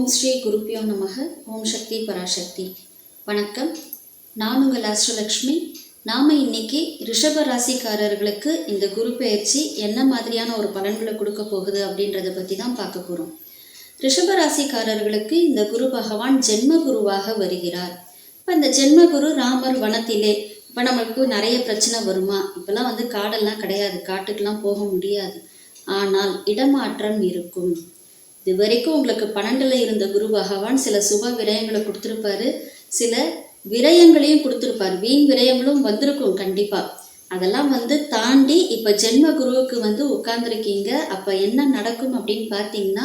ஓம் ஸ்ரீ குருப்பியோ நமக. ஓம் சக்தி பராசக்தி. வணக்கம். நான் உங்கள் ஆஸ்ட்ரலக்ஷ்மி நாம் இன்னைக்கு ரிஷப ராசிக்காரர்களுக்கு இந்த குரு பயிற்சி என்ன மாதிரியான ஒரு பலன்களை கொடுக்க போகுது அப்படின்றத பற்றி தான் பார்க்க போகிறோம் ரிஷப ராசிக்காரர்களுக்கு இந்த குரு பகவான் ஜென்ம குருவாக வருகிறார். இப்போ இந்த ஜென்ம குரு ராமர் வனத்திலே இப்போ நம்மளுக்கு நிறைய பிரச்சனை வருமா? இப்போல்லாம் வந்து காடெல்லாம் கிடையாது காட்டுக்கெல்லாம் போக முடியாது. ஆனால் இடமாற்றம் இருக்கும். இது வரைக்கும் உங்களுக்கு பன்னெண்டில் இருந்த குரு பகவான் சில சுப விரயங்களை கொடுத்துருப்பாரு. சில விரயங்களையும் கொடுத்துருப்பாரு. வீண் விரயங்களும் வந்திருக்கும் கண்டிப்பாக அதெல்லாம் வந்து தாண்டி இப்போ ஜென்ம குருவுக்கு வந்து உட்கார்ந்துருக்கீங்க. அப்போ என்ன நடக்கும் அப்படின்னு பார்த்தீங்கன்னா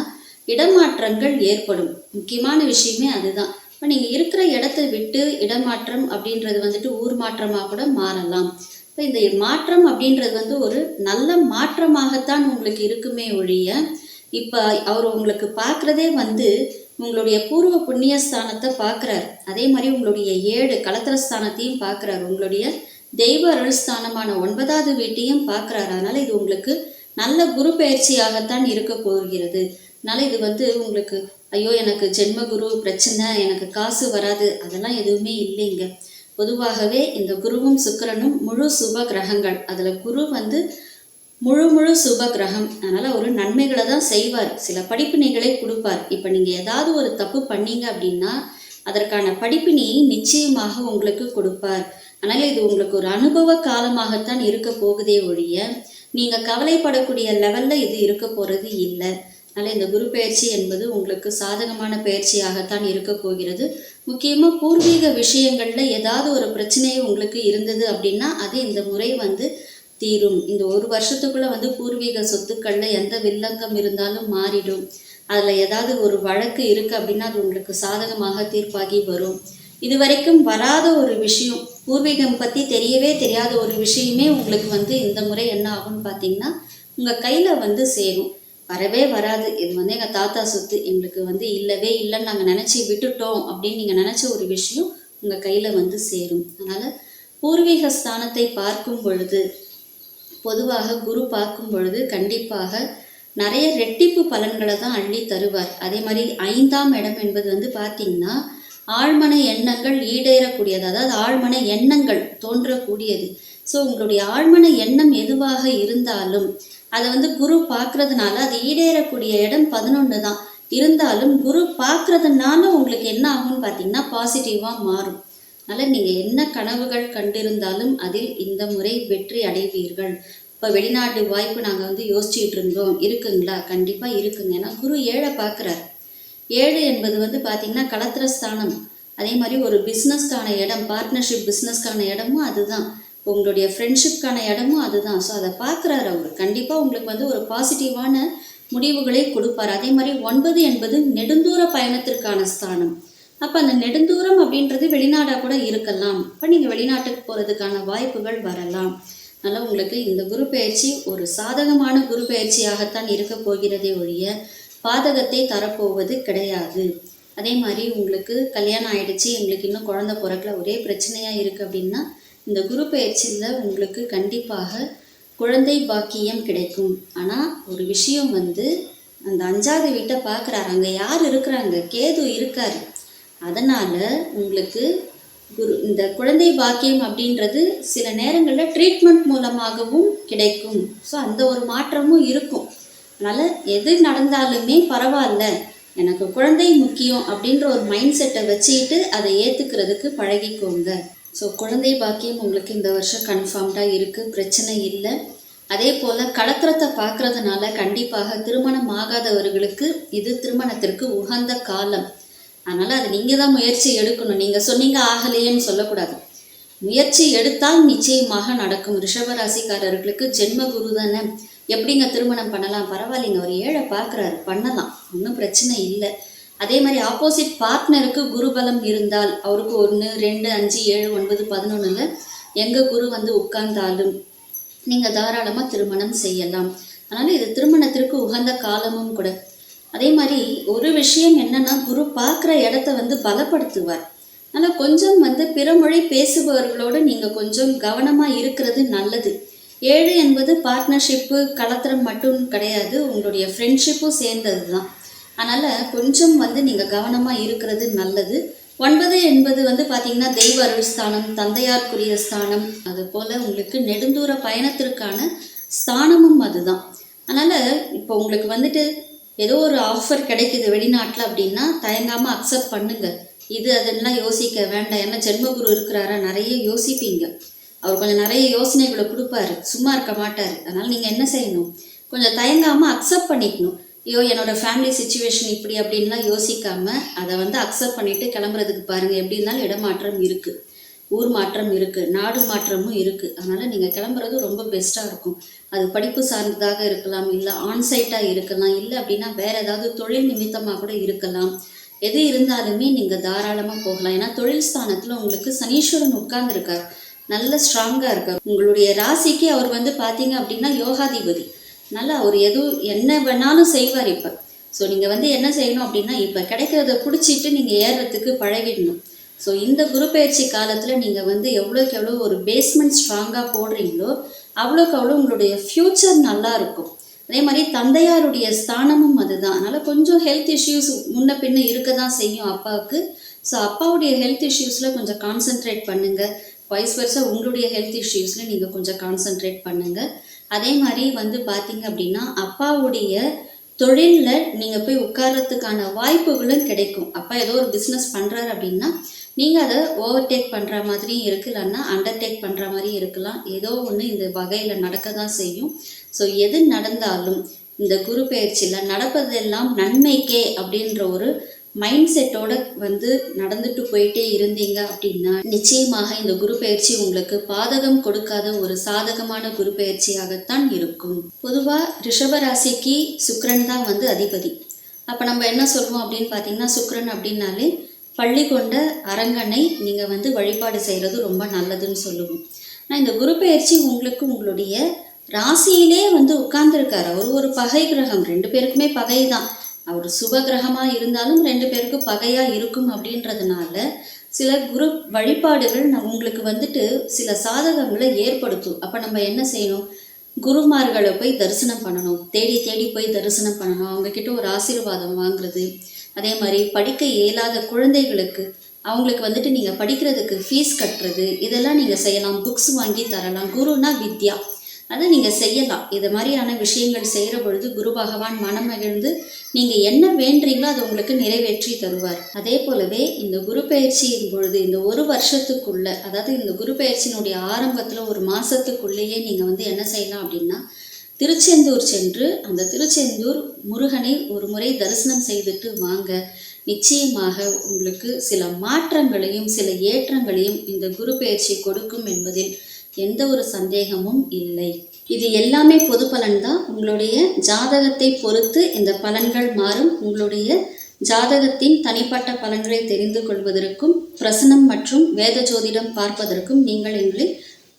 இடமாற்றங்கள் ஏற்படும். முக்கியமான விஷயமே அதுதான். இப்போ நீங்கள் இருக்கிற இடத்த விட்டு இடமாற்றம் அப்படின்றது வந்துட்டு ஊர் மாற்றமாக கூட மாறலாம். இப்போ இந்த மாற்றம் அப்படின்றது வந்து ஒரு நல்ல மாற்றமாகத்தான் உங்களுக்கு இருக்குமே ஒழிய இப்போ அவர் உங்களுக்கு பார்க்குறதே வந்து உங்களுடைய பூர்வ புண்ணியஸ்தானத்தை பார்க்குறாரு. அதே மாதிரி உங்களுடைய ஏழு கலத்திரஸ்தானத்தையும் பார்க்குறாரு. உங்களுடைய தெய்வ அருள்ஸ்தானமான ஒன்பதாவது வீட்டையும் பார்க்குறாரு. அதனால் இது உங்களுக்கு நல்ல குரு பயிற்சியாகத்தான் இருக்க போகிறது. அதனால் இது வந்து உங்களுக்கு ஐயோ எனக்கு ஜென்ம குரு பிரச்சனை எனக்கு காசு வராது அதெல்லாம் எதுவுமே இல்லைங்க. பொதுவாகவே இந்த குருவும் சுக்கிரனும் முழு சுப கிரகங்கள். அதில் குரு வந்து முழு முழு சுப கிரகம் அதனால் ஒரு நன்மைகளை தான் செய்வார். சில படிப்பினைகளை கொடுப்பார். இப்போ நீங்கள் ஏதாவது ஒரு தப்பு பண்ணீங்க அப்படின்னா அதற்கான படிப்பினையை நிச்சயமாக உங்களுக்கு கொடுப்பார். அதனால் இது உங்களுக்கு ஒரு அனுபவ காலமாகத்தான் இருக்க போகுதே ஒழிய நீங்கள் கவலைப்படக்கூடிய லெவலில் இது இருக்க போகிறது இல்லை. அதனால் இந்த குரு பயிற்சி என்பது உங்களுக்கு சாதகமான பயிற்சியாகத்தான் இருக்க போகிறது. முக்கியமாக பூர்வீக விஷயங்களில் ஏதாவது ஒரு பிரச்சனை உங்களுக்கு இருந்தது அப்படின்னா அது இந்த முறை வந்து தீரும். இந்த ஒரு வருஷத்துக்குள்ளே வந்து பூர்வீக சொத்துக்களில் எந்த வில்லங்கம் இருந்தாலும் மாறிடும். அதில் ஏதாவது ஒரு வழக்கு இருக்குது அப்படின்னா அது உங்களுக்கு சாதகமாக தீர்ப்பாகி வரும். இது வரைக்கும் வராத ஒரு விஷயம் பூர்வீகம் பற்றி தெரியவே தெரியாத ஒரு விஷயமே உங்களுக்கு வந்து இந்த முறை என்ன ஆகும்னு பார்த்தீங்கன்னா உங்கள் கையில் வந்து சேரும். வரவே வராது. இது வந்து எங்கள் தாத்தா சொத்து. எங்களுக்கு வந்து இல்லவே இல்லைன்னு நாங்கள் நினச்சி விட்டுட்டோம் அப்படின்னு நீங்கள் நினச்ச ஒரு விஷயம் உங்கள் கையில் வந்து சேரும். அதனால் பூர்வீக ஸ்தானத்தை பார்க்கும் பொழுது பொதுவாக குரு பார்க்கும் பொழுது கண்டிப்பாக நிறைய ரெட்டிப்பு பலன்களை தான் அள்ளி தருவார். அதே மாதிரி ஐந்தாம் இடம் என்பது வந்து பார்த்திங்கன்னா ஆழ்மன எண்ணங்கள் ஈடேறக்கூடியது. அதாவது ஆழ்மன எண்ணங்கள் தோன்றக்கூடியது. ஸோ உங்களுடைய ஆழ்மன எண்ணம் எதுவாக இருந்தாலும் அதை வந்து குரு பார்க்கறதுனால அது ஈடேறக்கூடிய இடம் பதினொன்று தான். இருந்தாலும் குரு பார்க்கறதுனால உங்களுக்கு என்ன ஆகும்னு பார்த்தீங்கன்னா பாசிட்டிவாக மாறும். அதனால் நீங்கள் என்ன கனவுகள் கண்டிருந்தாலும் அதில் இந்த முறை வெற்றி அடைவீர்கள். இப்போ வெளிநாட்டு வாய்ப்பு நாங்கள் வந்து யோசிச்சுட்டு இருந்தோம். இருக்குங்களா? கண்டிப்பாக இருக்குங்க. ஏன்னா குரு ஏழை பார்க்குறார் ஏழு என்பது வந்து பார்த்திங்கன்னா கலத்திரஸ்தானம். அதே மாதிரி ஒரு பிஸ்னஸ்க்கான இடம் பார்ட்னர்ஷிப் பிஸ்னஸ்க்கான இடமும் அதுதான். உங்களுடைய ஃப்ரெண்ட்ஷிப்கான இடமும் அதுதான். ஸோ அதை பார்க்குறாரு அவர். கண்டிப்பாக உங்களுக்கு வந்து ஒரு பாசிட்டிவான முடிவுகளை கொடுப்பார். அதே மாதிரி ஒன்பது என்பது நெடுந்தூர பயணத்திற்கான ஸ்தானம். அப்போ அந்த நெடுந்தூரம் அப்படின்றது வெளிநாடாக கூட இருக்கலாம். இப்போ நீங்கள் வெளிநாட்டுக்கு போகிறதுக்கான வாய்ப்புகள் வரலாம். அதனால் உங்களுக்கு இந்த குரு பயிற்சி ஒரு சாதகமான குரு பயிற்சியாகத்தான் இருக்க போகிறதே ஒழிய பாதகத்தை தரப்போவது கிடையாது. அதே மாதிரி உங்களுக்கு கல்யாணம் ஆயிடுச்சு எங்களுக்கு இன்னும் குழந்த பிறக்கல ஒரே பிரச்சனையாக இருக்குது அப்படின்னா இந்த குரு பயிற்சியில் உங்களுக்கு கண்டிப்பாக குழந்தை பாக்கியம் கிடைக்கும். ஆனால் ஒரு விஷயம் வந்து அந்த அஞ்சாவது வீட்டை பார்க்குறாரு அங்கே யார் இருக்கிறாங்க? கேது இருக்காரு. அதனால் உங்களுக்கு குரு இந்த குழந்தை பாக்கியம் அப்படின்றது சில நேரங்களில் ட்ரீட்மெண்ட் மூலமாகவும் கிடைக்கும். ஸோ அந்த ஒரு மாற்றமும் இருக்கும். அதனால் எது நடந்தாலுமே பரவாயில்ல. எனக்கு குழந்தை முக்கியம் அப்படின்ற ஒரு மைண்ட் செட்டை வச்சுக்கிட்டு அதை ஏற்றுக்கிறதுக்கு பழகிக்கோங்க. ஸோ குழந்தை பாக்கியம் உங்களுக்கு இந்த வருஷம் கன்ஃபார்ம்டாக இருக்குது பிரச்சனை இல்லை. அதே போல் கலத்திரத்தை பார்க்குறதுனால கண்டிப்பாக திருமணம் ஆகாதவர்களுக்கு இது திருமணத்திற்கு உகந்த காலம். அதனால் அது நீங்கள் தான் முயற்சி எடுக்கணும். நீங்கள் சொன்னீங்க ஆகலையேன்னு சொல்லக்கூடாது. முயற்சி எடுத்தால் நிச்சயமாக நடக்கும். ரிஷபராசிக்காரர்களுக்கு ஜென்ம குரு தானே. எப்படிங்க திருமணம் பண்ணலாம்? பரவாயில்லைங்க ஒரு ஏழை பார்க்குறாரு. பண்ணலாம் ஒன்றும் பிரச்சனை இல்லை. அதே மாதிரி ஆப்போசிட் பார்ட்னருக்கு குருபலம் இருந்தால் அவருக்கு ஒன்று ரெண்டு அஞ்சு ஏழு ஒன்பது பதினொன்றில் எங்கள் குரு வந்து உட்கார்ந்தாலும் நீங்கள் தாராளமாக திருமணம் செய்யலாம். அதனால் இது திருமணத்திற்கு உகந்த காலமும் கூட. அதே மாதிரி ஒரு விஷயம் என்னன்னா குரு பார்க்குற இடத்த வந்து பலப்படுத்துவார். அதனால் கொஞ்சம் வந்து பிறமொழி பேசுபவர்களோடு நீங்கள் கொஞ்சம் கவனமாக இருக்கிறது நல்லது. ஏழு என்பது பார்ட்னர்ஷிப்பு கலத்திரம் மட்டும் கிடையாது உங்களுடைய ஃப்ரெண்ட்ஷிப்பும் சேர்ந்தது தான் அதனால் கொஞ்சம் வந்து நீங்கள் கவனமாக இருக்கிறது நல்லது. ஒன்பது என்பது வந்து பார்த்தீங்கன்னா தெய்வ அருள் ஸ்தானம் தந்தையார்க்குரிய ஸ்தானம் அது போல் உங்களுக்கு நெடுந்தூர பயணத்திற்கான ஸ்தானமும் அதுதான். அதனால் இப்போ உங்களுக்கு வந்துட்டு ஏதோ ஒரு ஆஃபர் கிடைக்குது வெளிநாட்டில் அப்படின்னா தயங்காமல் அக்செப்ட் பண்ணுங்க. இது அதெல்லாம் யோசிக்க வேண்டாம். ஏன்னா ஜென்மகுரு இருக்கிறாரா? நிறைய யோசிப்பீங்க. அவர் கொஞ்சம் நிறைய யோசனைகளை கொடுப்பாரு. சும்மா இருக்க மாட்டார். அதனால் நீங்கள் என்ன செய்யணும்? கொஞ்சம் தயங்காமல் அக்செப்ட் பண்ணிக்கணும். ஐயோ என்னோடய ஃபேமிலி சுச்சுவேஷன் இப்படி அப்படின்லாம் யோசிக்காமல் அதை வந்து அக்செப்ட் பண்ணிவிட்டு கிளம்புறதுக்கு பாருங்கள் எப்படி இருந்தாலும் இடமாற்றம் இருக்குது ஊர் மாற்றம் இருக்குது நாடு மாற்றமும் இருக்குது அதனால் நீங்கள் கிளம்புறது ரொம்ப பெஸ்ட்டாக இருக்கும். அது படிப்பு சார்ந்ததாக இருக்கலாம் இல்லை ஆன்சைட்டாக இருக்கலாம் இல்லை அப்படின்னா வேறு ஏதாவது தொழில் நிமித்தமாக கூட இருக்கலாம். எது இருந்தாலுமே நீங்கள் தாராளமாக போகலாம். ஏன்னா தொழில் ஸ்தானத்தில் உங்களுக்கு சனீஸ்வரன் உட்கார்ந்துருக்கார். நல்ல ஸ்ட்ராங்காக இருக்கார். உங்களுடைய ராசிக்கு அவர் வந்து பார்த்தீங்க அப்படின்னா யோகாதிபதி. நல்லா அவர் எதுவும் என்ன வேணாலும் செய்வார் இப்போ. ஸோ நீங்கள் வந்து என்ன செய்யணும் அப்படின்னா இப்போ கிடைக்கிறத பிடிச்சிட்டு நீங்கள் ஏறுறதுக்கு பழகிடணும். ஸோ இந்த குரு பயிற்சி காலத்தில் நீங்கள் வந்து எவ்வளோக்கு எவ்வளோ ஒரு பேஸ்மெண்ட் ஸ்ட்ராங்காக போடுறீங்களோ அவ்வளோக்கு அவ்வளோ உங்களுடைய ஃப்யூச்சர் நல்லா இருக்கும். அதே மாதிரி தந்தையாருடைய ஸ்தானமும் அதுதான். அதனால் கொஞ்சம் ஹெல்த் இஷ்யூஸ் முன்ன பின்ன இருக்க தான் செய்யும் அப்பாவுக்கு. ஸோ அப்பாவுடைய ஹெல்த் இஷ்யூஸில் கொஞ்சம் கான்சென்ட்ரேட் பண்ணுங்கள் வைஸ் வருஷம் உங்களுடைய ஹெல்த் இஷ்யூஸில் நீங்கள் கொஞ்சம் கான்சென்ட்ரேட் பண்ணுங்கள் அதே மாதிரி வந்து பார்த்தீங்க அப்படின்னா அப்பாவுடைய தொழிலில் நீங்கள் போய் உட்கார்றதுக்கான வாய்ப்புகளும் கிடைக்கும். அப்போ ஏதோ ஒரு பிஸ்னஸ் பண்ணுறாரு அப்படின்னா நீங்கள் அதை ஓவர்டேக் பண்ணுற மாதிரியும் இருக்கலாம்னா அண்டர்டேக் பண்ணுற மாதிரியும் இருக்கலாம். ஏதோ ஒன்று இந்த வகையில் நடக்க தான் செய்யும். ஸோ எது நடந்தாலும் இந்த குரு பயிற்சியில் நடப்பதெல்லாம் நன்மைக்கே அப்படின்ற ஒரு மைண்ட் செட்டோட வந்து நடந்துட்டு போயிட்டே இருந்தீங்க அப்படின்னா நிச்சயமாக இந்த குரு பயிற்சி உங்களுக்கு பாதகம் கொடுக்காத ஒரு சாதகமான குரு பயிற்சியாகத்தான் இருக்கும். பொதுவாக ரிஷபராசிக்கு சுக்கரன் தான் வந்து அதிபதி. அப்போ நம்ம என்ன சொல்லுவோம் அப்படின்னு பார்த்தீங்கன்னா சுக்கரன் அப்படின்னாலே பள்ளி கொண்ட அரங்கனை நீங்கள் வந்து வழிபாடு செய்கிறது ரொம்ப நல்லதுன்னு சொல்லுவோம். நான் இந்த குரு பயிற்சி உங்களுக்கு உங்களுடைய ராசியிலே வந்து உட்கார்ந்துருக்காரு. ஒரு ஒரு பகை கிரகம். ரெண்டு பேருக்குமே பகை தான் அவர் சுப கிரகமாக இருந்தாலும் ரெண்டு பேருக்கு பகையாக இருக்கும் அப்படின்றதுனால சில குரு வழிபாடுகள் நம் உங்களுக்கு வந்துட்டு சில சாதகங்களை ஏற்படுத்தும். அப்போ நம்ம என்ன செய்யணும்? குருமார்களை போய் தரிசனம் பண்ணணும். தேடி தேடி போய் தரிசனம் பண்ணணும். அவங்கக்கிட்ட ஒரு ஆசீர்வாதம் வாங்குறது. அதே மாதிரி படிக்க இயலாத குழந்தைகளுக்கு அவங்களுக்கு வந்துட்டு நீங்கள் படிக்கிறதுக்கு ஃபீஸ் கட்டுறது. இதெல்லாம் நீங்கள் செய்யலாம். புக்ஸ் வாங்கி தரலாம். குருனா வித்யா. அதை நீங்கள் செய்யலாம். இது மாதிரியான விஷயங்கள் செய்கிற பொழுது குரு பகவான் மனம் மகிழ்ந்து நீங்கள் என்ன வேண்டுறீங்களோ அதை உங்களுக்கு நிறைவேற்றி தருவார். அதே போலவே இந்த குரு பயிற்சியின் பொழுது இந்த ஒரு வருஷத்துக்குள்ள அதாவது இந்த குரு பயிற்சியினுடைய ஆரம்பத்தில் ஒரு மாதத்துக்குள்ளேயே நீங்கள் வந்து என்ன செய்யலாம் அப்படின்னா திருச்செந்தூர் சென்று அந்த திருச்செந்தூர் முருகனை ஒரு முறை தரிசனம் செய்துட்டு வாங்க. நிச்சயமாக உங்களுக்கு சில மாற்றங்களையும் சில ஏற்றங்களையும் இந்த குரு பயிற்சி கொடுக்கும் என்பதில் எந்த ஒரு சந்தேகமும் இல்லை. இது எல்லாமே பொது பலன் தான் உங்களுடைய ஜாதகத்தை பொறுத்து இந்த பலன்கள் மாறும். உங்களுடைய ஜாதகத்தின் தனிப்பட்ட பலன்களை தெரிந்து கொள்வதற்கும் பிரசனம் மற்றும் வேத ஜோதிடம் பார்ப்பதற்கும் நீங்கள் எங்களை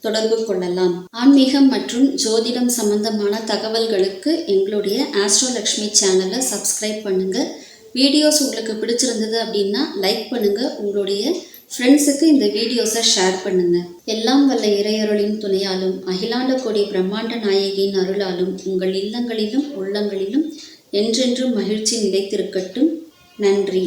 தொடர்பு கொள்ளலாம். ஆன்மீகம் மற்றும் ஜோதிடம் சம்பந்தமான தகவல்களுக்கு எங்களுடைய ஆஸ்ட்ரோலக்ஷ்மி சேனலை சப்ஸ்கிரைப் பண்ணுங்கள் வீடியோஸ் உங்களுக்கு பிடிச்சிருந்தது அப்படின்னா லைக் பண்ணுங்கள் உங்களுடைய ஃப்ரெண்ட்ஸுக்கு இந்த வீடியோஸை ஷேர் பண்ணுங்கள் எல்லாம் வல்ல இறையருளின் துணையாலும் அகிலாண்ட கோடி பிரம்மாண்ட நாயகியின் அருளாலும் உங்கள் இல்லங்களிலும் உள்ளங்களிலும் என்றென்றும் மகிழ்ச்சி நிலைத்திருக்கட்டும். நன்றி.